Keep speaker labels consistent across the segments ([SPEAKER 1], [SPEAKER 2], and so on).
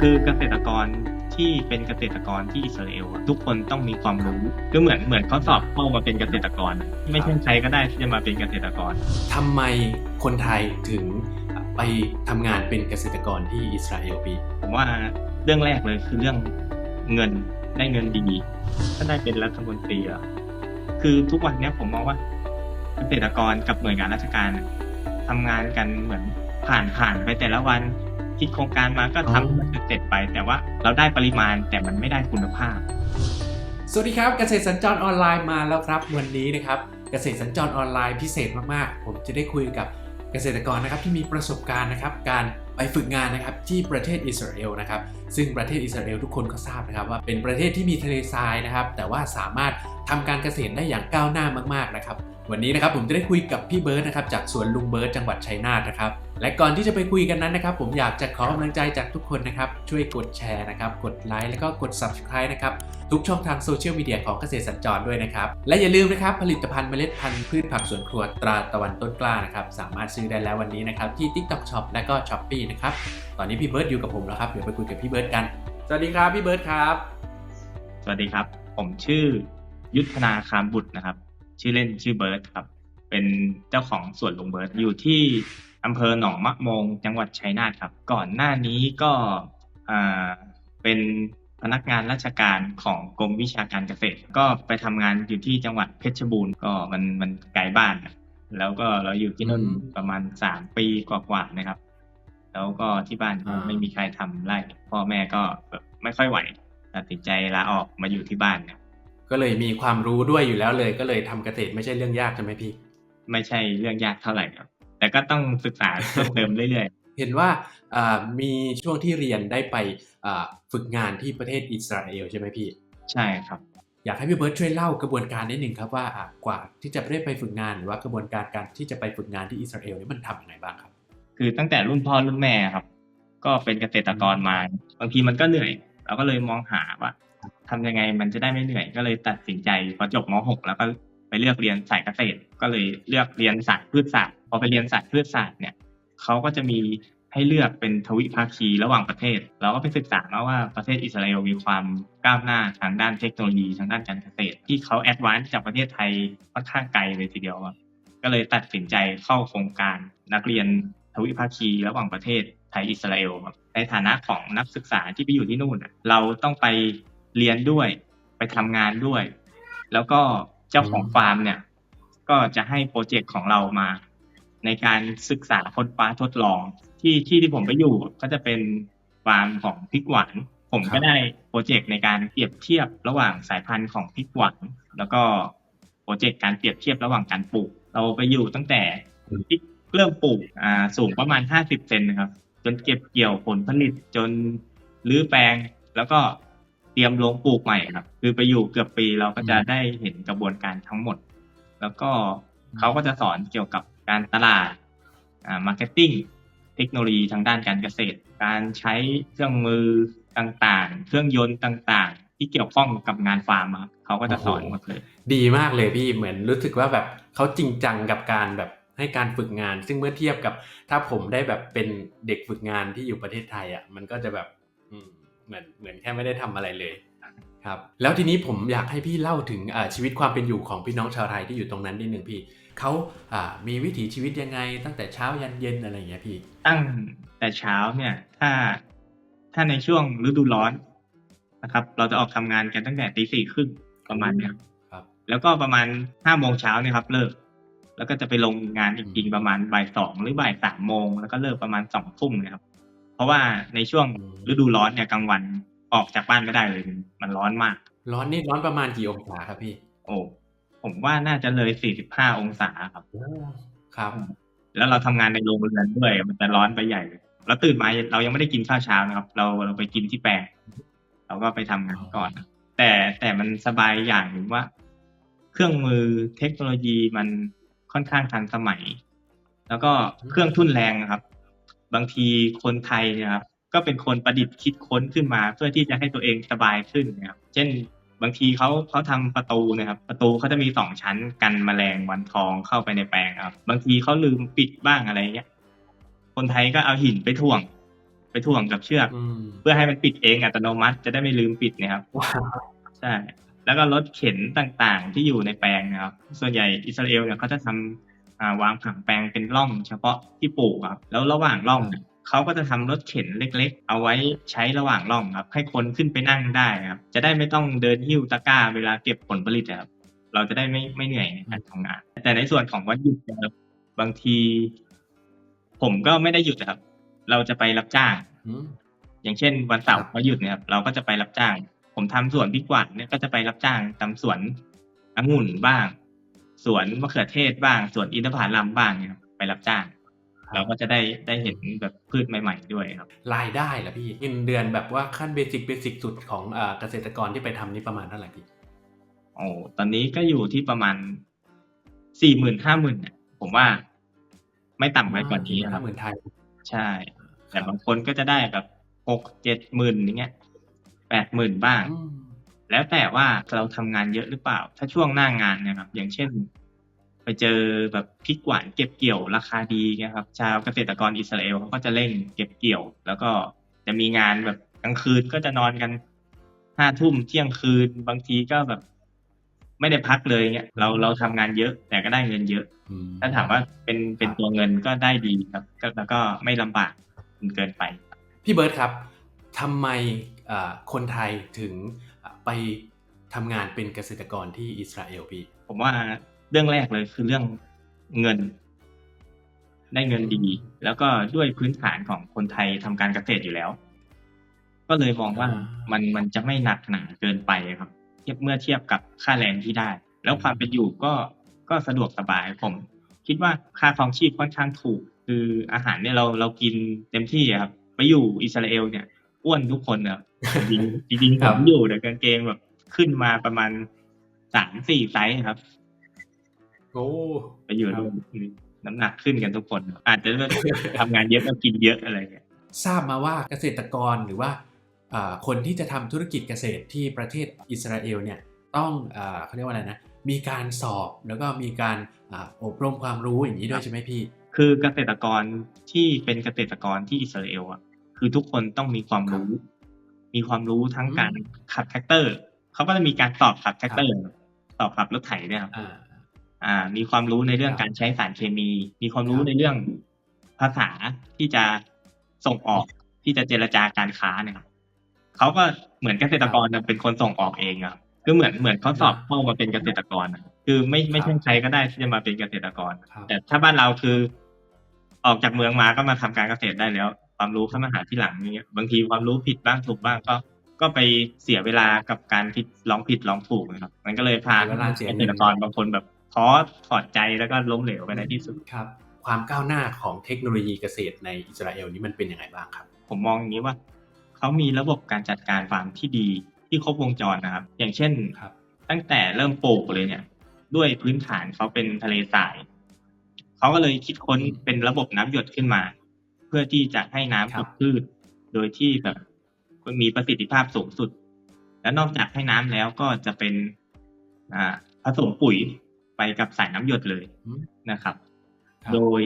[SPEAKER 1] คือเกษตรกรที่เป็นเกษตรกรที่อิสราเอลอะทุกคนต้องมีความรู้ก็เหมือนเหมือนเขาสอบเข้ามาเป็นเกษตรกร ไม่ใช่ใครก็ได้ที่จะมาเป็นเกษตรกร
[SPEAKER 2] ทำไมคนไทยถึงไปทำงานเป็นเกษตรกรที่อิสราเอลพี่
[SPEAKER 1] ผมว่าเรื่องแรกเลยคือเรื่องเงินได้เงินดีก็ได้เป็นรัฐมนตรีอะคือทุกวันเนี้ยผมมองว่า เกษตรกรกับหน่วยงานราชการอะทำงานกันเหมือนผ่านผ่านไปแต่ละวัน คิดโครงการมาก็ทำมันเสร็จไป แต่ว่าเราได้ปริมาณแต่มันไม่ได้คุณภาพ
[SPEAKER 2] สวัสดีครับเกษตรสัญจรออนไลน์มาแล้วครับ วันนี้นะครับเกษตรสัญจรออนไลน์พิเศษมากๆ ผมจะได้คุยกับเกษตรกรนะครับที่มีประสบการณ์นะครับการไปฝึกงานนะครับที่ประเทศอิสราเอลนะครับซึ่งประเทศอิสราเอลทุกคนก็ทราบนะครับว่าเป็นประเทศที่มีทะเลทรายนะครับแต่ว่าสามารถทำการเกษตรได้อย่างก้าวหน้ามากๆนะครับ วันนี้นะครับผมจะได้คุยกับพี่เบิร์ดนะครับจากสวนลุงเบิร์ดจังหวัดชัยนาทนะครับ และก่อนที่จะไปคุยกันนั้นนะครับ ผมอยากจะขอกำลังใจจากทุกคนนะครับ ช่วยกดแชร์นะครับ กดไลค์แล้วก็กด subscribe นะครับ ทุกช่องทางโซเชียลมีเดียของเกษตรสัญจรด้วยนะครับ และอย่าลืมนะครับ ผลิตภัณฑ์เมล็ดพันธุ์พืชผักสวนครัวตราตะวันต้นกล้านะครับ สามารถซื้อได้แล้ววันนี้นะครับที่ TikTok Shop และก็ s h อ p e e นะครับตอนนี้พี่เบิร์ดอยู่กับผมแล้วครับเดี๋ยวไปคุยกับพี่เบิร์ดกันสวัสดีครับพี่เบิร์ดครับ
[SPEAKER 1] สวัสดีครับ ผมชื่อยุทธนาคามบุตรนะครับ ชื่อเล่นชื่อเบิร์ดครับ เป็นเจ้าของสวนลุงเบิร์ดอยู่ที่อำเภอหนองมะโมงจังหวัดชัยนาทครับ ก่อนหน้านี้ก็อ่าเป็นพนักงานราชการของกรมวิชาการเกษตร ก็ไปทำงานอยู่ที่จังหวัดเพชรบูรณ์ก็มันมันไกลบ้านอะแล้วก็เราอยู่ที่นู่น
[SPEAKER 2] อืม
[SPEAKER 1] ประมาณสามปีกว่าๆนะครับ แล้วก็ที่บ้านก็
[SPEAKER 2] อ่า
[SPEAKER 1] ไม่มีใครทำไร่พ่อแม่ก็แบบไม่ค่อยไหวตัดสินใจลาออกมาอยู่ที่บ้านเนี่ย
[SPEAKER 2] ก็เลยมีความรู้ด้วยอยู่แล้วเลย ก็เลยทำเกษตรไม่ใช่เรื่องยากใช่ไหมพี่
[SPEAKER 1] ไม่ใช่เรื่องยากเท่าไหร่ครับ แต่ก็ต้องศึกษาเพิ่มเติมเรื่อย
[SPEAKER 2] เห็นว่าอ่ามีช่วงที่เรียนได้ไปอ่าฝึกงานที่ประเทศอิสราเอลใช่ไหมพี่
[SPEAKER 1] ๆใช่ครับ
[SPEAKER 2] อยากให้พี่เบิร์ดช่วยเล่ากระบวนการนิดหนึ่งครับว่าอะกว่าที่จะได้ไปฝึกงานหรือว่ากระบวนการการที่จะไปฝึกงานที่อิสราเอลนี่มันทำยังไงบ้างครับ
[SPEAKER 1] คือตั้งแต่รุ่นพ่อรุ่นแม่ครับ ก็เป็นเกษตรกรมา บางทีมันก็เหนื่อยเราก็เลยมองหาว่า ทำยังไงมันจะได้ไม่เหนื่อยก็เลยตัดสินใจพอจบม .6 แล้วก็ไปเลือกเรียนสายเกษตร ก็เลยเลือกเรียนศาสตร์พืชศาสตร์พอไปเรียนศาสตร์พืชศาสตร์เนี่ยเขาก็จะมีให้เลือกเป็นทวิภาคีระหว่างประเทศ เราก็ไปศึกษามาว่าประเทศอิสราเอลมีความก้าวหน้าทางด้านเทคโนโลยีทางด้านการเกษตร ที่เขาแอดวานซ์จากประเทศไทยค่อนข้างไกลเลยทีเดียวครับก็เลยตัดสินใจเข้าโครงการนักเรียนทวิภาคีระหว่างประเทศไทยอิสราเอลครับในฐานะของนักศึกษาที่ไปอยู่ที่นู่น เราต้องไป เรียนด้วย ไปทำงานด้วย แล้วก็เจ้าของฟาร์มเนี่ย ก็จะให้โปรเจกต์ของเรามา ในการศึกษาค้นคว้าทดลอง ที่ที่ที่ผมไปอยู่ก็จะเป็นฟาร์มของพริกหวานผม
[SPEAKER 2] ครั
[SPEAKER 1] ก็
[SPEAKER 2] บ
[SPEAKER 1] ได้โปรเจกต์ในการเปรียบเทียบระหว่างสายพันธุ์ของพริกหวานแล้วก็โปรเจกต์การเปรียบเทียบระหว่างการปลูก เราไปอยู่ตั้งแต่พริกเริ่มปลูกอ่าสูงประมาณ 50 เซนนะครับ จนเก็บเกี่ยวผลผลิตจนรื้อแปลง แล้วก็เต รียมลงปลูกใหม่ครับ คือไปอยู่เกือบปีเราก็จะได้เห็นกระบวนการทั้งหมด แล้วก็เขาก็จะสอนเกี่ยวกับการตลาดอ่ามาร์เก็ตติ้งเทคโนโลยีทางด้านการเกษตร การใช้เครื่องมือต่างๆ เครื่องยนต์ต่างๆ ที่เกี่ยวข้องกับงานฟาร์มเขาก็จะสอนหมดเลย
[SPEAKER 2] ดีมากเลยพี่เหมือนรู้สึกว่าแบบเขาจริงจังกับการแบบให้การฝึกงาน ซึ่งเมื่อเทียบกับ ถ้าผมได้แบบเป็นเด็กฝึกงานที่อยู่ประเทศไทยอะมันก็จะแบบ อืม เหมือนเหมือนแค่ไม่ได้ทำอะไรเลยครับแล้วทีนี้ผมอยากให้พี่เล่าถึงอ่าชีวิตความเป็นอยู่ของพี่น้องชาวไทยที่อยู่ตรงนั้นนิดหนึ่งพี่เขาอ่ามีวิถีชีวิตยังไง ตั้งแต่เช้ายันเย็นอะไรอย่างเงี้ยพี่
[SPEAKER 1] ตั้งแต่เช้าเนี่ยถ้าถ้าในช่วงฤดูร้อนนะครับ เราจะออกทำงานกันตั้งแต่ตีสี่ครึ่งประมาณเนี้ย
[SPEAKER 2] ครับ
[SPEAKER 1] แล้วก็ประมาณห้าโมงเช้าเนี่ยครับ เลิก แล้วก็จะไปลงงานอีกทีประมาณบ่ายสองหรือบ่ายสามโมงแล้วก็เลิกประมาณสองทุ่มนะครับเพ ราะว่าในช่วงฤดูร้อนเนี่ยกลางวันออกจากบ้านไม่ได้เลย มันร้อนมาก
[SPEAKER 2] ร้อนนี่ร้อนประมาณกี่องศาครับพี่
[SPEAKER 1] โอ้ผมว่าน่าจะเลยสี่สิบห้าองศาครับ
[SPEAKER 2] ครับ
[SPEAKER 1] แล้วเราทำงานในโรงเรือนด้วยมันจะร้อนไปใหญ่เลยแล้วตื่นมาเรายังไม่ได้กินข้าวเช้านะครับ เราเราไปกินที่แปลงเราก็ไปทำงานก่อน แต่แต่มันสบายอย่างหนึ่งว่า เครื่องมือเทคโนโลยีมันค่อนข้างทันสมัย แล้วก็เครื่องทุ่นแรงนะครับ บางทีคนไทยเนะครับก็เป็นคนประดิษฐ์คิดค้นขึ้นมา เพื่อที่จะให้ตัวเองสบายขึ้นนะครับเช่นบางทีเขาเขาทำประตูนะครับ ประตูเขาจะมีสองชั้นกันแมลงวันทองเข้าไปในแปลงครับ บางทีเขาลืมปิดบ้างอะไรเงี้ยคนไทยก็เอาหินไปถ่วง ไปถ่วงกับเชือก
[SPEAKER 2] อืม
[SPEAKER 1] เพื่อให้มันปิดเองอัตโนมัติจะได้ไม่ลืมปิดนะครับ
[SPEAKER 2] ว้าว
[SPEAKER 1] ใช่แล้วก็รถเข็นต่างๆที่อยู่ในแปลงนะครับ ส่วนใหญ่อิสราเอลเนี่ยเขาจะทำอ่า วางผังแปลงเป็นร่องเฉพาะที่ปลูกครับ แล้วระหว่างร่องเนี่ยเขาก็จะทำรถเข็นเล็ก ๆ เอาไว้ใช้ระหว่างร่องครับ ให้คนขึ้นไปนั่งได้ครับ จะได้ไม่ต้องเดินหิ้วตะกร้าเวลาเก็บผลผลิตอะครับ เราจะได้ไม่ไม่เหนื่อยในการทำงาน แต่ในส่วนของวันหยุดเนะครับบางที ผมก็ไม่ได้หยุดอะครับ เราจะไปรับจ้าง
[SPEAKER 2] อืม
[SPEAKER 1] อย่างเช่น วันเสาร์
[SPEAKER 2] ครับ
[SPEAKER 1] เขาหยุดเนี่ยครับเราก็จะไปรับจ้าง ผมทำสวนพริกหวานเนี่ยก็จะไปรับจ้างทำสวนองุ่นบ้าง สวนมะเขือเทศบ้างสวนอินทผลัมบ้างเนี่ยครับไปรับจ้าง เราก็จะได้ได้เห็นแบบพืชใหม่ ๆ ด้วยครับ
[SPEAKER 2] รายได้ล่ะพี่เงินเดือนแบบว่าขั้นเบสิกเบสิกสุดของเอ่อเกษตรกรที่ไปทำนี่ประมาณเท่าไหร่พี่
[SPEAKER 1] โอ้ตอนนี้ก็อยู่ที่ประมาณสี่หมื่นห้าหมื่นเนี่ยผมว่า ไม่ต่ำไปกว่านี้ค
[SPEAKER 2] ห้า
[SPEAKER 1] รับ
[SPEAKER 2] หมื่นไทย
[SPEAKER 1] ใช่ แต่บางคนก็จะได้แบบหกเจ็ดหมื่นอย่างเงี้ยแปดหมื่นบ้าง
[SPEAKER 2] อืม
[SPEAKER 1] แล้วแต่ว่าเราทำงานเยอะหรือเปล่า ถ้าช่วงหน้างานเนะครับ อย่างเช่น ไปเจอแบบพริกหวานเก็บเกี่ยวราคาดีเนะครับ ชาวเกษตรกรอิสราเอลเขาก็จะเร่งเก็บเกี่ยว แล้วก็จะมีงานแบบกลางคืนก็จะนอนกันห้าทุ่มเที่ยงคืนบางทีก็แบบ ไม่ได้พักเลยเงี้ยเราเราทำงานเยอะแต่ก็ได้เงินเยอะ
[SPEAKER 2] อืม
[SPEAKER 1] ถ้าถามว่าเป็นเป็นตัวเงินก็ได้ดีครับก็แล้วก็ไม่ลำบากจนเกินไป
[SPEAKER 2] พี่เบิร์ตครับทำไมเอ่อคนไทยถึง ไปทำงานเป็นเกษตรกรที่อิสราเอลพี่
[SPEAKER 1] ผมว่าเรื่องแรกเลยคือเรื่องเงิน ได้เงินดี แล้วก็ด้วยพื้นฐานของคนไทยทำการเกษตรอยู่แล้ว ก็เลยมองว่า
[SPEAKER 2] อ่า
[SPEAKER 1] มันมันจะไม่หนักหนาเกินไปครับ เทียบเมื่อเทียบกับค่าแรงที่ได้ แล้วความเป็นอยู่ก็ก็สะดวกสบายผม คิดว่าค่าครองชีพค่อนข้างถูก คืออาหารเนี่ยเราเรากินเต็มที่อะครับ ไปอยู่อิสราเอลเนี่ยอ้วนทุกคนนะครับ จริงๆจริงๆ
[SPEAKER 2] ค
[SPEAKER 1] ผ
[SPEAKER 2] รับ
[SPEAKER 1] มอยู่แต่กางเกงแบบขึ้นมาประมาณสามสี่ไซส์ครับ
[SPEAKER 2] โอ้
[SPEAKER 1] ไปอยู่
[SPEAKER 2] ครับ
[SPEAKER 1] ด้วยคือน้ำหนักขึ้นกันทุกคน อาจจะแบบทำงานเยอะก็กินเยอะอะไรเงี้ย
[SPEAKER 2] ทราบมาว่าเกษตรกรหรือว่าอ่าคนที่จะทำธุรกิจเกษตรที่ประเทศอิสราเอลเนี่ยต้องอาเขาเรียกว่าอะไรนะมีการสอบแล้วก็มีการอาอบรมความรู้อย่างนี้ด้วยใช่ไหมพี่
[SPEAKER 1] คือเกษตรกรที่เป็นเกษตรกรที่อิสราเอลอะคือทุกคนต้องมีความรู้ มีความรู้ทั้งการ
[SPEAKER 2] อืม
[SPEAKER 1] ขับแท็กเตอร์เขาก็จะมีการสอบขับแท็กเตอร์สอบขับรถไถเนี่ยครับ
[SPEAKER 2] อ่า
[SPEAKER 1] อ่ามีความรู้ในเรื่อง
[SPEAKER 2] ครับ
[SPEAKER 1] การใช้สารเคมี มีความรู้
[SPEAKER 2] ครับ
[SPEAKER 1] ในเรื่องภาษาที่จะส่งออกที่จะเจรจาการค้าเนี่ยครับเขาก็เหมือนเกษตรกรน่ะเป็นคนส่งออกเองอะครับคือเหมือนเหมือนเขาสอบเข้ามาเป็นเกษตรกรอะคือไม่ไม่ใช่ใครก็ได้ที่จะมาเป็นเกษตรกร
[SPEAKER 2] ครับ
[SPEAKER 1] แต่ถ้าบ้านเราคือ ออกจากเมืองมาก็มาทำการเกษตรได้แล้ว ความรู้เข้ามาหาที่หลังอย่างเงี้ยบางทีความรู้ผิดบ้างถูกบ้างก็ ก็ไปเสียเวลากับการผิดลองผิดลองถูกนะครับ มันก็เลยพา
[SPEAKER 2] เสียเวลาเสีย
[SPEAKER 1] เก
[SPEAKER 2] เงิ
[SPEAKER 1] ษ
[SPEAKER 2] น
[SPEAKER 1] ตรกรบางคนแบบท้อถอดใจแล้วก็ล้มเหลวไปในที่สุด
[SPEAKER 2] ครับ ความก้าวหน้าของเทคโนโลยีเกษตรในอิสราเอลนี้มันเป็นยังไงบ้างครับ
[SPEAKER 1] ผมมองอย่างนี้ว่าเขามีระบบการจัดการฟาร์มที่ดีที่ครบวงจรนะครับ อย่างเช่น
[SPEAKER 2] ครับ
[SPEAKER 1] ตั้งแต่เริ่มปลูกเลยเนี่ย ด้วยพื้นฐานเขาเป็นทะเลทรายเขาก็เลยคิดค้นเป็นระบบน้ำหยดขึ้นมา เพื่อที่จะให้น้ำ
[SPEAKER 2] ครั
[SPEAKER 1] กับบพืช โดยที่แบบมีประสิทธิภาพสูงสุด แล้วนอกจากให้น้ำแล้วก็จะเป็นอ่าผสมปุ๋ยไปกับสายน้ำหยดเลย
[SPEAKER 2] อืม
[SPEAKER 1] นะครับ
[SPEAKER 2] ครับ
[SPEAKER 1] โดย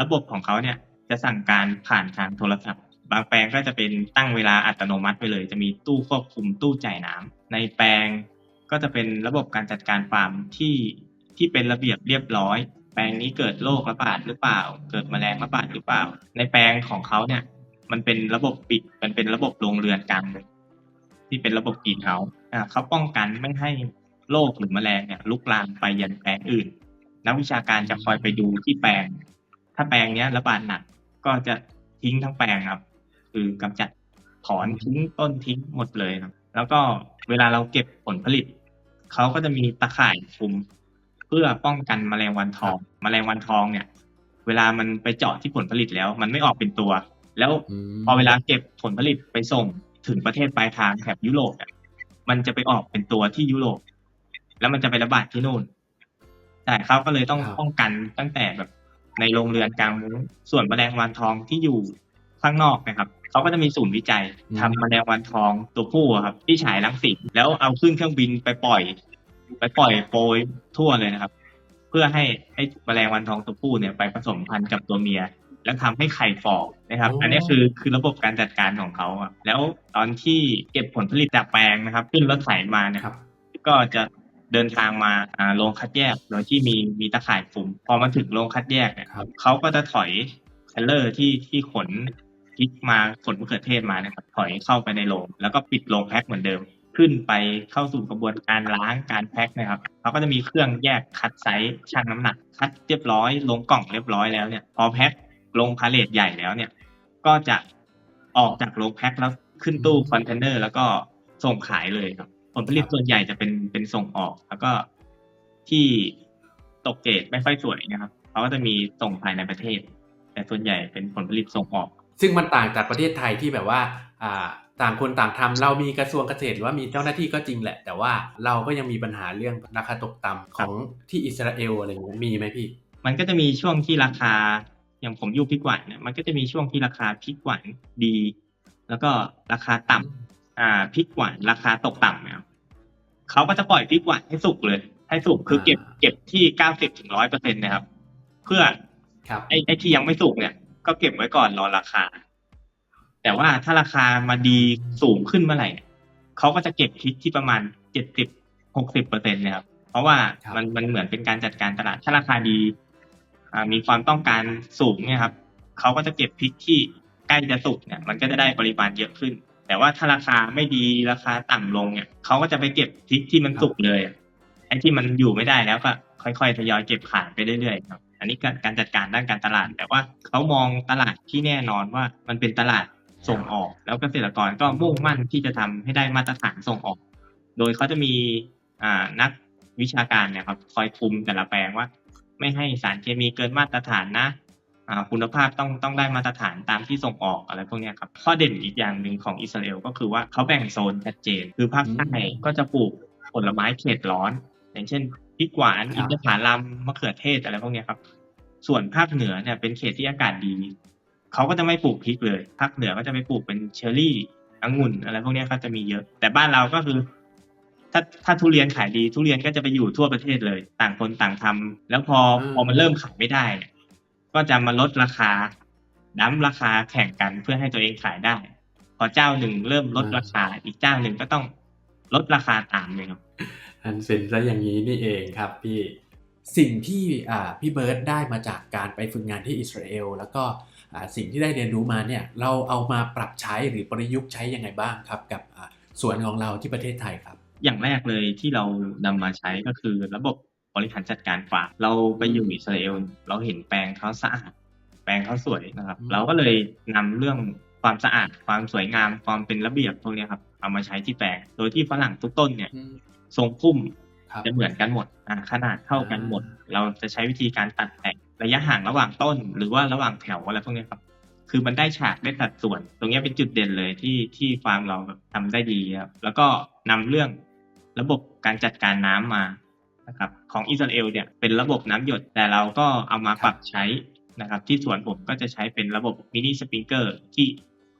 [SPEAKER 1] ระบบของเขาเนี่ยจะสั่งการผ่านทางโทรศัพท์ บางแปลงก็จะเป็นตั้งเวลาอัตโนมัติไปเลย จะมีตู้ควบคุมตู้จ่ายน้ำในแปลงก็จะเป็นระบบการจัดการฟาร์มที่ที่เป็นระเบียบเรียบร้อย แปลงนี้เกิดโรคระบาดหรือเปล่า เกิดแมลงระบาดหรือเปล่า ในแปลงของเขาเนี่ย มันเป็นระบบปิด มันเป็นระบบโรงเรือนกลางเลยที่เป็นระบบกรีนเฮาอ่าเขาป้องกันไม่ให้โรคหรือแมลงเนี่ยลุกลามไปยันแปลงอื่น นักวิชาการจะคอยไปดูที่แปลง ถ้าแปลงเนี้ยระบาดหนักก็จะทิ้งทั้งแปลงครับ คือกำจัดถอนทิ้งต้นทิ้งหมดเลยครับ แล้วก็เวลาเราเก็บผลผลิตเขาก็จะมีตะข่ายคุม พื่อป้องกันแมลงวันทอง แมลงวันทองเนี่ย เวลามันไปเจาะที่ผลผลิตแล้ว มันไม่ออกเป็นตัว แล้ว
[SPEAKER 2] ม
[SPEAKER 1] พอเวลาเก็บผลผลิตไปส่งถึงประเทศปลายทางแถบยุโรปเนี่ยมันจะไปออกเป็นตัวที่ยุโรปแล้วมันจะไประบาดที่นู่นแต่เขาก็เลยต้อง
[SPEAKER 2] ครับ
[SPEAKER 1] ป้องกันตั้งแต่แบบในโรงเรือนกลางมุ้งส่วนแมลงวันทองที่อยู่ข้างนอกนะครับเขาก็จะมีศูนย์วิจัยทำแมลงวันทองตัวผู้อะครับ ที่ฉายรังสีแล้วเอาขึ้นเครื่องบินไปปล่อย ไปปล่อยโปรยทั่วเลยนะครับ เพื่อให้ให้แมลงวันทองตัวผู้เนี่ยไปผสมพันธุ์กับตัวเมีย แล้วทำให้ไข่ฟอกนะครับ
[SPEAKER 2] โอ้
[SPEAKER 1] อันนี้คือคือระบบการจัดการของเขาอะแล้วตอนที่เก็บผลผลิตจากแปลงนะครับ ขึ้นรถไถมาเนะ
[SPEAKER 2] ครับ
[SPEAKER 1] ก็จะเดินทางมาอ่าโรงคัดแยกโดยที่มีมีตะข่ายคลุมพอมาถึงโรงคัดแยกเนี่ย
[SPEAKER 2] ครับ
[SPEAKER 1] เขาก็จะถอยเทรลเลอร์ที่ที่ขนพริกมาขนมะเขือเทศมานะครับถอยเข้าไปในโรงแล้วก็ปิดโรงแพ็คเหมือนเดิม ขึ้นไปเข้าสู่กระบวนการล้างการแพ็คนะครับเขาก็จะมีเครื่องแยกคัดไซส์ชั่งน้ำหนัก คัดเรียบร้อย ลงกล่องเรียบร้อยแล้วเนี่ยพอแพ็คลงพาเลทใหญ่แล้วเนี่ย ก็จะออกจากโรงแพ็คแล้วขึ้นตู้คอนเทนเนอร์แล้วก็ส่งขายเลยครับ ผลผลิตส่วนใหญ่จะเป็นเป็นส่งออก แล้วก็ที่ตกเกรดไม่ค่อยสวยนะครับเขาก็จะมีส่งภายในประเทศ แต่ส่วนใหญ่เป็นผลผลิตส่งออก
[SPEAKER 2] ซึ่งมันต่างจากประเทศไทยที่แบบว่า อ่า ต่างคนต่างทำเรามีกระทรวงเกษตรหรือว่ามีเจ้าหน้าที่ก็จริงแหละ แต่ว่าเราก็ยังมีปัญหาเรื่องราคาตกต่ำของที่อิสราเอลอะไรอย่างเงี้ยมีไหมพี่
[SPEAKER 1] มันก็จะมีช่วงที่ราคา อย่างผมอยู่พริกหวานเนี่ยมันก็จะมีช่วงที่ราคาพริกหวานดี แล้วก็ราคาต่ำอ่าพริกหวานราคาตกต่ำนะครับเขาก็จะปล่อยพริกหวานให้สุกเลย ให้สุกคือเก็บ
[SPEAKER 2] อ่า
[SPEAKER 1] เก็บที่เก้าสิบถึงร้อยเปอร์เซ็นต์นะครับ เพื่อ
[SPEAKER 2] ครับ
[SPEAKER 1] ไอ้ไอ้ที่ยังไม่สุกเนี่ย ก็เก็บไว้ก่อนรอราคา แต่ว่าถ้าราคามาดีสูงขึ้นเมื่อไหร่เนี่ยเขาก็จะเก็บพริกที่ประมาณเจ็ดสิบหกสิบเปอร์เซ็นต์นะครับเพราะว่า
[SPEAKER 2] ครับ
[SPEAKER 1] มันมันเหมือนเป็นการจัดการตลาด ถ้าราคาดีอ่ามีความต้องการสูงเนี่ยครับเขาก็จะเก็บพริกที่ใกล้จะสุกเนี่ย มันก็จะได้ปริมาณเยอะขึ้น แต่ว่าถ้าราคาไม่ดีราคาต่ำลงเนี่ยเขาก็จะไปเก็บพริกที่มันสุกเลยอะไอ้ที่มันอยู่ไม่ได้แล้วก็ค่อยๆทยอยเก็บขายไปเรื่อยๆครับ อันนี้การการจัดการด้านการตลาด แต่ว่าเขามองตลาดที่แน่นอนว่ามันเป็นตลาด ส่งออก แล้วเกษตรกรก็มุ่งมั่นที่จะทำให้ได้มาตรฐานส่งออก โดยเขาจะมีอ่านักวิชาการเนี่ยครับคอยคุมแต่ละแปลงว่า ไม่ให้สารเคมีเกินมาตรฐานนะอ่าคุณภาพต้องต้องได้มาตรฐานตามที่ส่งออกอะไรพวกเนี้ยครับข้อเด่นอีกอย่างหนึ่งของอิสราเอลก็คือว่าเขาแบ่งโซนชัดเจน คือภาคใต้ก็จะปลูกผลไม้เขตร้อน อย่างเช่นพริกหวาน
[SPEAKER 2] ครับ
[SPEAKER 1] อินทผลัมมะเขือเทศอะไรพวกเนี้ยครับ ส่วนภาคเหนือเนี่ยเป็นเขตที่อากาศดี เขาก็จะไม่ปลูกพริกเลยภาคเหนือก็จะไปปลูกเป็นเชอร์รี่องุ่นอะไรพวกเนี้ยเขาจะมีเยอะ แต่บ้านเราก็คือ ถ้าถ้าทุเรียนขายดี ทุเรียนก็จะไปอยู่ทั่วประเทศเลย ต่างคนต่างทำแล้วพอ
[SPEAKER 2] อืม
[SPEAKER 1] พอมันเริ่มขายไม่ได้เนี่ยก็จะมาลดราคาดั้มราคาแข่งกันเพื่อให้ตัวเองขายได้ พอเจ้าหนึ่งเริ่มลดราคา อีกเจ้าหนึ่งก็ต้องลดราคาตามเลยครับ
[SPEAKER 2] อันเป็นซะอย่างนี้นี่เองครับพี่สิ่งที่อ่าพี่เบิร์ตได้มาจากการไปฝึกงานที่อิสราเอลแล้วก็อ่า สิ่งที่ได้เรียนรู้มาเนี่ยเราเอามาปรับใช้หรือประยุกต์ใช้ยังไงบ้างครับ กับอ่าสวนของเราที่ประเทศไทยครับ
[SPEAKER 1] อย่างแรกเลยที่เรานำมาใช้ก็คือระบบบริหารจัดการฝากเราไปอยู่อิสราเอลเราเห็นแปลงเขาสะอาดแปลงเขาสวยนะครับ
[SPEAKER 2] อืม
[SPEAKER 1] เราก็เลยนำเรื่องความสะอาด ความสวยงาม ความเป็นระเบียบพวกเนี้ยครับ เอามาใช้ที่แปลง โดยที่ฝรั่งทุกต้นเนี่ย ทรงพุ่ม
[SPEAKER 2] ครับ
[SPEAKER 1] จะเหมือนกันหมดอ่าขนาดเท่ากันหมด เราจะใช้วิธีการตัดแต่ง ระยะห่างระหว่างต้น หรือว่าระหว่างแถวอะไรพวกนี้ครับ คือมันได้ฉากได้สัดส่วน ตรงนี้เป็นจุดเด่นเลยที่ที่ฟาร์มเราแบบทำได้ดีครับแล้วก็นำเรื่องระบบการจัดการน้ำมานะครับของอิสราเอลเนี่ยเป็นระบบน้ำหยดแต่เราก็เอามาปรับใช้นะครับ ที่สวนผมก็จะใช้เป็นระบบมินิสปริงเกอร์ที่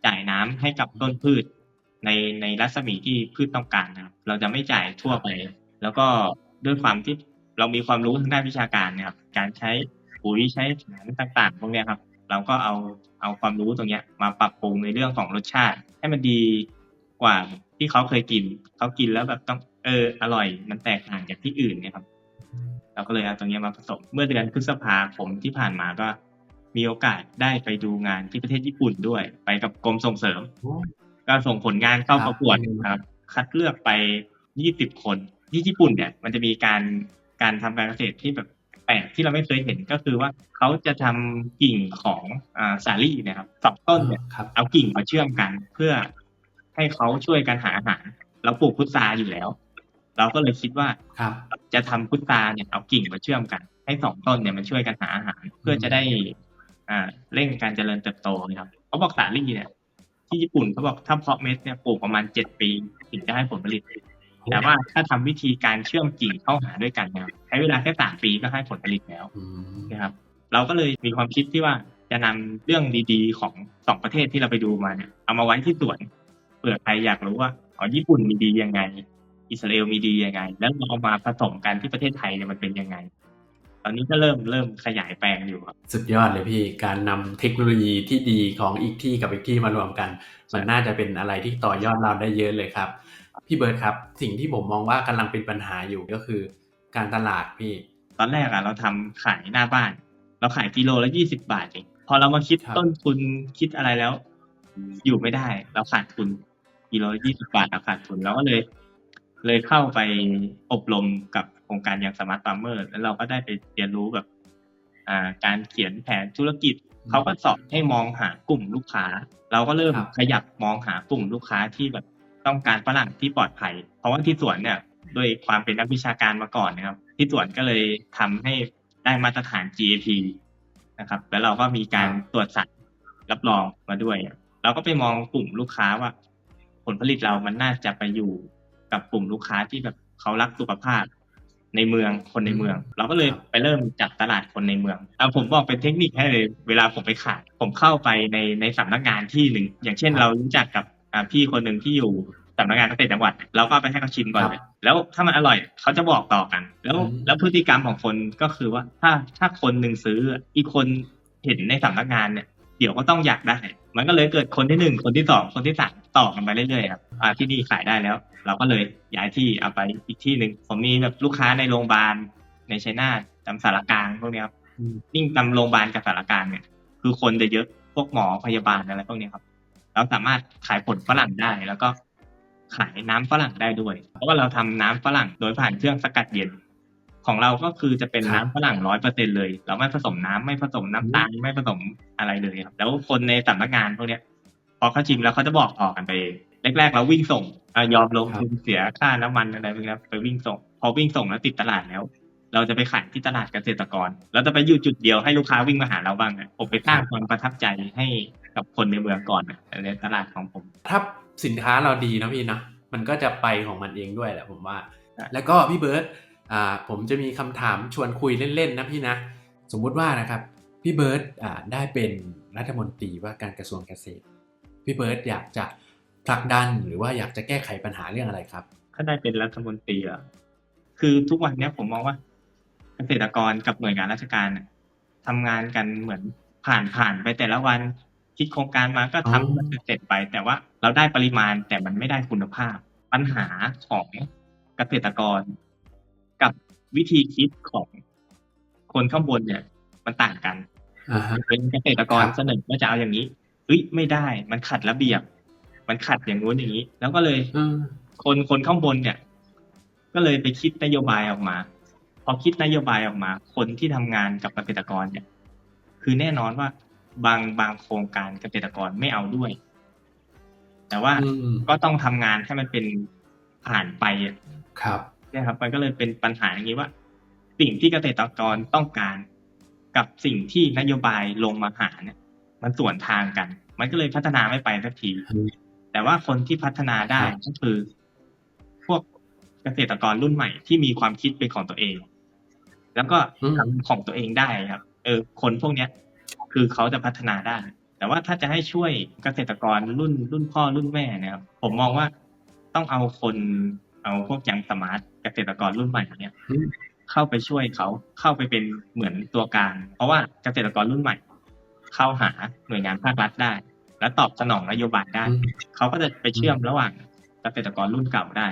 [SPEAKER 1] จ่ายน้ำให้กับต้นพืช ในในรัศมีที่พืชต้องการนะครับ เราจะไม่จ่ายทั่วไป แล้วก็ด้วยความที่เรามีความรู้ทางด้านวิชาการนะครับ การใช้ ปุ๋ยใช้สารต่างๆพวกเนี้ยครับ เราก็เอาเอาความรู้ตรงเนี้ยมาปรับปรุงในเรื่องของรสชาติ ให้มันดีกว่าที่เขาเคยกินเขากินแล้วแบบต้องเอออร่อย มันแตกต่างจากที่อื่นเนี่ยครับ เราก็เลยเอาตรงเนี้ยมาผสมเมื่อเดือนพฤษภาคมที่ผ่านมาก็มีโอกาสได้ไปดูงานที่ประเทศญี่ปุ่นด้วย ไปกับกรมส่งเสริม ก็ส่งผลงานเข้าประกวดครับ คัดเลือกไป20คนที่ญี่ปุ่นเนี่ย มันจะมีการการทำการเกษตรที่แบบ ลกที่เราไม่เคยเห็นก็คือว่าเขาจะทำกิ่งของอ่าสาลี่เนะครับสองต้นเนี่ย
[SPEAKER 2] ครับ
[SPEAKER 1] เอากิ่งมาเชื่อมกันเพื่อให้เขาช่วยกันหาอาหารเราปลูกพุทราอยู่แล้ว เราก็เลยคิดว่า
[SPEAKER 2] ครับ
[SPEAKER 1] จะทำพุทราเนี่ยเอากิ่งมาเชื่อมกัน ให้สองต้นเนี่ยมันช่วยกันหาอาหาร เพื่อจะได้อ่าเร่งการเจริญเติบโตนะครับเขาบอกสาลี่เนี่ย ที่ญี่ปุ่นเขาบอกถ้าเพาะเม็ดเนี่ยปลูกประมาณเจ็ดปีถึงจะให้ผลผลิต แต่ว่าถ้าทำวิธีการเชื่อมกิ่งเข้าหาด้วยกันเนี่ยใช้เวลาแค่สามปีก็ให้ผลผลิตแล้ว
[SPEAKER 2] อืม
[SPEAKER 1] นะครับ เราก็เลยมีความคิดที่ว่าจะนำเรื่องดีๆของสองประเทศที่เราไปดูมาเนี่ยเอามาไว้ที่สวนเผื่อใครอยากรู้ว่าอ๋อญี่ปุ่นมีดียังไง อิสราเอลมีดียังไง แล้วเราเอามาผสมกันที่ประเทศไทยเนี่ยมันเป็นยังไง ตอนนี้ก็เริ่มเริ่มขยายแปลงอยู่ครับ
[SPEAKER 2] สุดยอดเลยพี่การนำเทคโนโลยีที่ดีของอีกที่กับอีกที่มารวมกัน มันน่าจะเป็นอะไรที่ต่อยอดเราได้เยอะเลยครับ พี่เบิร์ดครับ สิ่งที่ผมมองว่ากำลังเป็นปัญหาอยู่ก็คือ การตลาดพี่
[SPEAKER 1] ตอนแรกอะเราทำขายหน้าบ้าน เราขายกิโลละยี่สิบาทเองพอเรามาคิด
[SPEAKER 2] ครับ
[SPEAKER 1] ต้นทุนคิดอะไรแล้ว อยู่ไม่ได้เราขาดทุนกิโลยี่สิบาทเราขาดทุนเราก็เลย เลยเข้าไปอบรมกับ โครงการอย่างสมาร์ทฟาร์มเมอร์แล้วเราก็ได้ไปเรียนรู้แบบอ่าการเขียนแผนธุรกิจ
[SPEAKER 2] อืม
[SPEAKER 1] เขาก็สอนให้มองหากลุ่มลูกค้า เราก็เริ่ม
[SPEAKER 2] ครับ
[SPEAKER 1] ขยับมองหากลุ่มลูกค้าที่แบบต้องการฝรั่งที่ปลอดภัย เพราะว่าที่สวนเนี่ยโดยความเป็นนักวิชาการมาก่อนนะครับ ที่สวนก็เลยทำให้ได้มาตรฐาน GAP นะครับ แล้วเราก็มีการตรวจสัตว์รับรองมาด้วย เราก็ไปมองกลุ่มลูกค้าว่า ผลผลิตเรามันน่าจะไปอยู่กับกลุ่มลูกค้าที่แบบเขารักสุขภาพ ในเมืองคนในเมือง เราก็เลย
[SPEAKER 2] ครับ
[SPEAKER 1] ไปเริ่มจับตลาดคนในเมืองเอาผมบอกเป็นเทคนิคให้เลย เวลาผมไปขายผมเข้าไปในในสำนักงานที่หนึ่งอย่างเช่น
[SPEAKER 2] ครับ
[SPEAKER 1] เรารู้จักกับอ่าพี่คนหนึ่งที่อยู่สำนักงานเกษตรจังหวัดเราก็เอาไปให้เขาชิมก่อน
[SPEAKER 2] ครับ
[SPEAKER 1] เลยแล้วถ้ามันอร่อยเขาจะบอกต่อกัน แล้ว
[SPEAKER 2] อืม
[SPEAKER 1] แล้วพฤติกรรมของคนก็คือว่าถ้าถ้าคนหนึ่งซื้ออีกคนเห็นในสำนักงานเนี่ยเดี๋ยวก็ต้องอยากได้ มันก็เลยเกิดคนที่หนึ่งคนที่สองคนที่สามต่อกันไปเรื่อยๆครับอ่าที่นี่ขายได้แล้ว เราก็เลยย้ายที่เอาไปอีกที่หนึ่งผมมีแบบลูกค้าในโรงพยาบาลในชัยนาทจำสารกลางพวกเนี้ยครับ
[SPEAKER 2] อืม
[SPEAKER 1] ยิ่งจำโรงพยาบาลกับสารกลางเนี่ย คือคนจะเยอะพวกหมอพยาบาลอะไรพวกเนี้ยครับเราสามารถขายผลฝรั่งได้แล้วก็ขายน้ำฝรั่งได้ด้วย เพราะว่าเราทำน้ำฝรั่งโดยผ่านเครื่องสกัดเย็น ของเราก็คือจะเป็น
[SPEAKER 2] ครับ
[SPEAKER 1] น้ำฝรั่งร้อยเปอร์เซ็นเลย เราไม่ผสมน้ำไม่ผสมน้ำตาลไม่ผสมอะไรเลยครับ แล้วคนในสำนักงานพวกเนี้ยพอเขาชิมแล้วเขาจะบอกต่อกันไปเองแรกๆเราวิ่งส่งอะยอมลงทุนเสียค่าน้ำมันอะไรพวกนี้ครับไปวิ่งส่ง พอวิ่งส่งแล้วติดตลาดแล้ว เราจะไปขายที่ตลาดเกษตรกรเราจะไปอยู่จุดเดียวให้ลูกค้าวิ่งมาหาเราบ้างอะผมไปสร้างความประทับใจให้กับคนในเมืองก่อนอะในตลาดของผม
[SPEAKER 2] ถ้าสินค้าเราดีนะพี่เนาะมันก็จะไปของมันเองด้วยแหละผมว่า
[SPEAKER 1] ใช่
[SPEAKER 2] แล้วก็พี่เบิร์ตอ่า ผมจะมีคำถามชวนคุยเล่นๆนะพี่นะ สมมุติว่านะครับ พี่เบิร์ตได้เป็นรัฐมนตรีว่าการกระทรวงเกษตร พี่เบิร์ตอยากจะผลักดันหรือว่าอยากจะแก้ไขปัญหาเรื่องอะไรครับ
[SPEAKER 1] ถ้าได้เป็นรัฐมนตรีอะคือทุกวันนี้ผมมองว่า เกษตรกรกับหน่วยงานราชการอะทำงานกันเหมือนผ่านผ่านไปแต่ละวันคิดโครงการมาก็ทำมันเสร็จไป แต่ว่าเราได้ปริมาณแต่มันไม่ได้คุณภาพ ปัญหาของเกษตรกร วิธีคิดของคนข้างบนเนี่ย มันต่างกัน
[SPEAKER 2] อ่าฮะ
[SPEAKER 1] เป็นเกษตรกร
[SPEAKER 2] ครับ
[SPEAKER 1] เสนอว่าจะเอาอย่างนี้เฮ้ยไม่ได้ มันขัดระเบียบ มันขัดอย่างงู้นอย่างนี้ แล้วก็เลย
[SPEAKER 2] อืม
[SPEAKER 1] คนคนข้างบนเนี่ย ก็เลยไปคิดนโยบายออกมา พอคิดนโยบายออกมา คนที่ทำงานกับเกษตรกรเนี่ย คือแน่นอนว่าบางบางโครงการเกษตรกรไม่เอาด้วย แต่ว่า
[SPEAKER 2] อืม
[SPEAKER 1] ก็ต้องทำงานให้มันเป็นผ่านไปอะ
[SPEAKER 2] ครับ
[SPEAKER 1] เนี่ยครับ มันก็เลยเป็นปัญหาอย่างนี้ว่า สิ่งที่เกษตรกรต้องการกับสิ่งที่นโยบายลงมาหาเนี่ย มันสวนทางกัน มันก็เลยพัฒนาไม่ไปสักที
[SPEAKER 2] อืม
[SPEAKER 1] แต่ว่าคนที่พัฒนาได้
[SPEAKER 2] ครับ
[SPEAKER 1] ก็คือ พวกเกษตรกรรุ่นใหม่ที่มีความคิดเป็นของตัวเอง แล้วก็
[SPEAKER 2] อืม
[SPEAKER 1] ทำของตัวเองได้ครับ เออ คนพวกเนี้ย คือเขาจะพัฒนาได้ แต่ว่าถ้าจะให้ช่วยเกษตรกรรุ่นรุ่นพ่อรุ่นแม่เนี่ยครับผมมองว่าต้องเอาคน เอาพวกยังสมาร์ทเกษตรกรรุ่นใหม่เนี่ย
[SPEAKER 2] อืม
[SPEAKER 1] เข้าไปช่วยเขาเข้าไปเป็นเหมือนตัวกลางเพราะว่าเกษตรกรรุ่นใหม่ เข้าหาหน่วยงานภาครัฐได้ และตอบสนองนโยบายได้
[SPEAKER 2] อืม
[SPEAKER 1] เขาก็จะไปเชื่อมระหว่างเกษตรกรรุ่นเก่าได้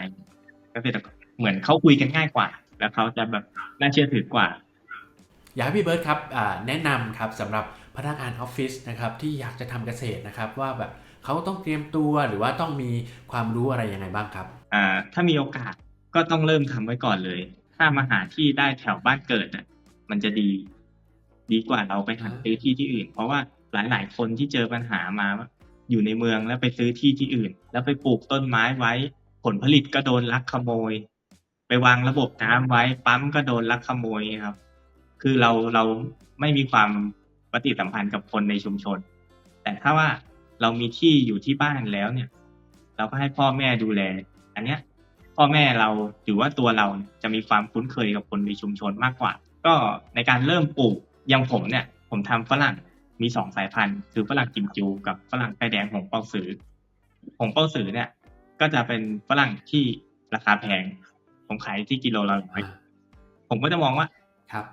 [SPEAKER 1] เกษตรกรเหมือนเขาคุยกันง่ายกว่า แล้วเขาจะแบบน่าเชื่อถือกว่า
[SPEAKER 2] อยากให้พี่เบิร์ตครับอ่าแนะนำครับสำหรับพนักงานออฟฟิศนะครับที่อยากจะทำเกษตรนะครับว่าแบบเขาต้องเตรียมตัวหรือว่าต้องมีความรู้อะไรยังไงบ้างครับ
[SPEAKER 1] อ่าถ้ามีโอกาสก็ต้องเริ่มทำไว้ก่อนเลย ถ้ามาหาที่ได้แถวบ้านเกิดน่ะ มันจะดี ดีกว่าเราไปหาซื้อที่ที่อื่น เพราะว่าหลาย ๆ คนที่เจอปัญหามาว่าอยู่ในเมืองแล้วไปซื้อที่ที่อื่น แล้วไปปลูกต้นไม้ไว้ ผลผลิตก็โดนลักขโมย ไปวางระบบน้ำไว้ปั๊มก็โดนลักขโมยครับ คือเราเราไม่มีความปฏิสัมพันธ์กับคนในชุมชน แต่ถ้าว่าเรามีที่อยู่ที่บ้านแล้วเนี่ย เราก็ให้พ่อแม่ดูแล อันเนี้ยพ่อแม่เราหรือว่าตัวเราจะมีความคุ้นเคยกับคนในชุมชนมากกว่า ก็ในการเริ่มปลูกอย่างผมเนี่ย ผมทำฝรั่งมีสองสายพันธุ์ คือฝรั่งกิมจู กับฝรั่งไฟแดงหงเปาสือหงเปาสือเนี่ย ก็จะเป็นฝรั่งที่ราคาแพง ผมขายที่กิโลละร้อยผมก็จะมองว่า
[SPEAKER 2] ครับ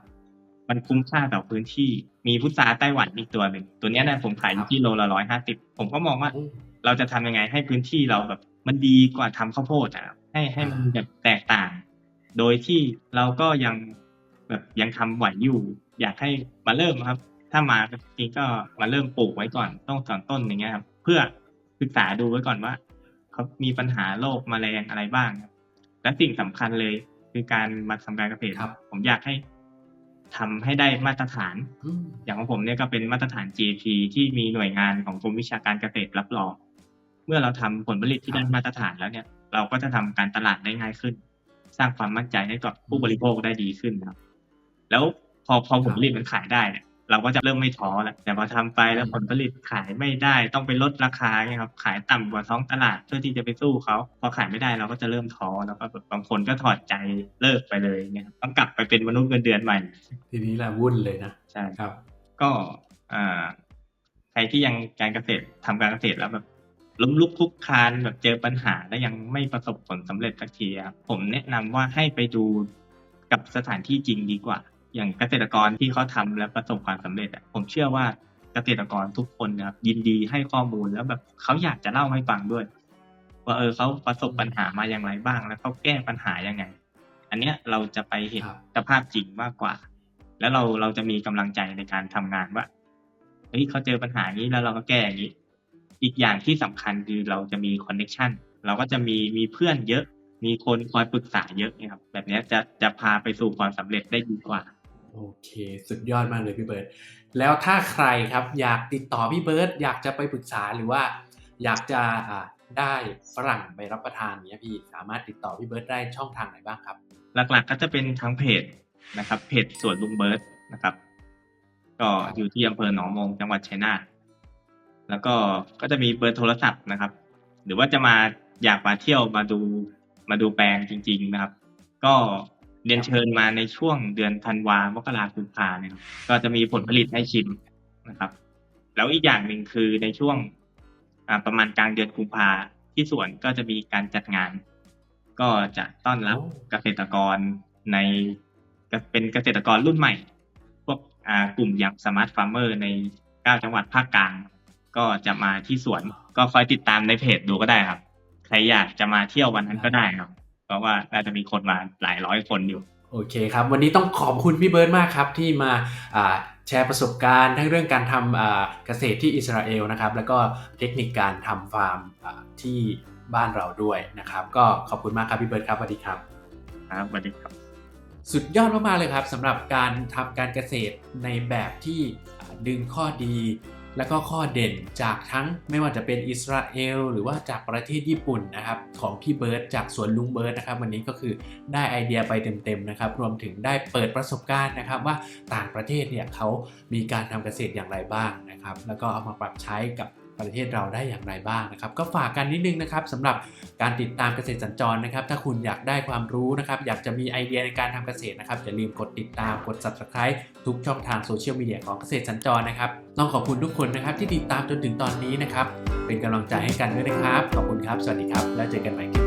[SPEAKER 1] มันคุ้มค่าต่อพื้นที่มีพุทราไต้หวันอีกตัวหนึ่งตัวเนี้ยนะผมขายอยู่ที่โลละร้อยห้าสิบผมก็มองว่า
[SPEAKER 2] อืม
[SPEAKER 1] เราจะทำยังไงให้พื้นที่เราแบบ มันดีกว่าทำข้าวโพดอะให้ให้มันแบบแตกต่าง โดยที่เราก็ยังแบบยังทำไหวอยู่ อยากให้มาเริ่มครับ ถ้ามาจริงๆก็มาเริ่มปลูกไว้ก่อนต้องสอนต้นอย่างเงี้ยครับ เพื่อศึกษาดูไว้ก่อนว่าเขามีปัญหาโรคแมลงอะไรบ้างครับ และสิ่งสำคัญเลยคือการมาทำการเกษตร
[SPEAKER 2] ครับ
[SPEAKER 1] ผมอยากให้ทำให้ได้มาตรฐาน
[SPEAKER 2] อืม
[SPEAKER 1] อย่างของผมเนี่ยก็เป็นมาตรฐาน GAP ที่มีหน่วยงานของกรมวิชาการเกษตรรับรอง เมื่อเราทำผลผลิตที่ได้มาตรฐานแล้วเนี่ย เราก็จะทำการตลาดได้ง่ายขึ้น สร้างความมั่นใจให้กับผู้บริโภคได้ดีขึ้นครับ แล้วพอพอผลผลิตมันขายได้เนี่ยเราก็จะเริ่มไม่ท้อแล้วแต่พอทำไปแล้วผลผลิตขายไม่ได้ต้องไปลดราคาเนี่ยครับขายต่ำกว่าท้องตลาดเพื่อที่จะไปสู้เขาพอขายไม่ได้เราก็จะเริ่มท้อแล้วก็แบบบางคนก็ถอดใจเลิกไปเลยเนี่ยครับต้องกลับไปเป็นมนุษย์เงินเดือนใหม่
[SPEAKER 2] ทีนี้แหละวุ่นเลยนะ
[SPEAKER 1] ใช่
[SPEAKER 2] ครับ
[SPEAKER 1] ก็อ่าใครที่ยังการเกษตรทำการเกษตรแล้วแบบ ล้มลุกคลุกคลานแบบเจอปัญหาแล้วยังไม่ประสบผลสำเร็จสักทีครับผมแนะนำว่าให้ไปดูกับสถานที่จริงดีกว่า อย่างเกษตรกรที่เขาทำแล้วประสบความสำเร็จผมเชื่อว่าเกษตรกรทุกคนนะครับยินดีให้ข้อมูลแล้วแบบเขาอยากจะเล่าให้ฟังด้วย ว่าเออเขาประสบปัญหามาอย่างไรบ้าง แล้วเขาแก้ปัญหายังไง อันเนี้ยเราจะไปเห็นสภาพจริงมากกว่า แล้วเราเราจะมีกำลังใจในการทำงานว่าเฮ้ยเขาเจอปัญหานี้แล้วเราก็แก้อย่างนี้ อีกอย่างที่สำคัญคือเราจะมีคอนเน็ชันเราก็จะมีมีเพื่อนเยอะ มีคนคอยปรึกษาเยอะเนี่ยครับ แบบเนี้ยจะจะพาไปสู่ความสำเร็จได้ดีกว่า
[SPEAKER 2] โอเค สุดยอดมากเลยพี่เบิร์ดแล้วถ้าใครครับอยากติดต่อพี่เบิร์ดอยากจะไปปรึกษาหรือว่า อยากจะอ่าได้ฝรั่งไปรับประทานเนี้ยพี่สามารถติดต่อพี่เบิร์ดได้ช่องทางไหนบ้างครับ
[SPEAKER 1] หลักๆก็จะเป็นทางเพจนะครับเพจสวนลุงเบิร์ตนะครับ ก็อยู่ที่อำเภอหนองมงจังหวัดชัยนาท แล้วก็ก็จะมีเบอร์โทรศัพท์นะครับ หรือว่าจะมาอยากมาเที่ยวมาดูมาดูแปลงจริง ๆนะครับ ก็เรียนเชิญมาในช่วงเดือนธันวามกราคมกุมภาเนี่ยครับก็จะมีผลผลิตให้ชิมนะครับ แล้วอีกอย่างหนึ่งคือในช่วงอ่าประมาณกลางเดือนกุมภาที่สวนก็จะมีการจัดงาน ก็จะต้อนรับ
[SPEAKER 2] โอ้
[SPEAKER 1] เกษตรกรในเป็นเกษตรกรรุ่นใหม่ พวกอ่ากลุ่มอย่างสมาร์ทฟาร์มเมอร์ในเก้าจังหวัดภาคกลาง ก็จะมาที่สวน ก็คอยติดตามในเพจดูก็ได้ครับ ใครอยากจะมาเที่ยววันนั้นก็ได้ครับ เพราะว่าน่าจะมีคนมาหลายร้อยคนอยู่
[SPEAKER 2] โอเคครับ วันนี้ต้องขอบคุณพี่เบิร์ดมากครับที่มาอ่าแชร์ประสบการณ์ทั้งเรื่องการทำอ่าเกษตรที่อิสราเอลนะครับ แล้วก็เทคนิคการทำฟาร์มอ่าที่บ้านเราด้วยนะครับ ก็ขอบคุณมากครับพี่เบิร์ดครับสวัสดีครับ
[SPEAKER 1] ครับสวัสดีครับ
[SPEAKER 2] สุดยอดมากๆเลยครับสำหรับการทำการเกษตรในแบบที่ดึงข้อดี และก็ข้อเด่นจากทั้งไม่ว่าจะเป็นอิสราเอลหรือว่าจากประเทศญี่ปุ่นนะครับของพี่เบิร์ดจากสวนลุงเบิร์ดนะครับวันนี้ก็คือได้ไอเดียไปเต็มๆนะครับรวมถึงได้เปิดประสบการณ์นะครับว่าต่างประเทศเนี่ยเขามีการทำเกษตรอย่างไรบ้างนะครับแล้วก็เอามาปรับใช้กับ ประเทศเราได้อย่างไรบ้างนะครับ ก็ฝากกันนิดนึงนะครับสำหรับการติดตามเกษตรสัญจรนะครับ ถ้าคุณอยากได้ความรู้นะครับ อยากจะมีไอเดียในการทำเกษตรนะครับอย่าลืมกดติดตามกด subscribe ทุกช่องทางโซเชียลมีเดียของเกษตรสัญจรนะครับต้องขอบคุณทุกคนนะครับที่ติดตามจนถึงตอนนี้นะครับ เป็นกำลังใจให้กันด้วยนะครับ ขอบคุณครับ สวัสดีครับ แล้วเจอกันใหม่คลิป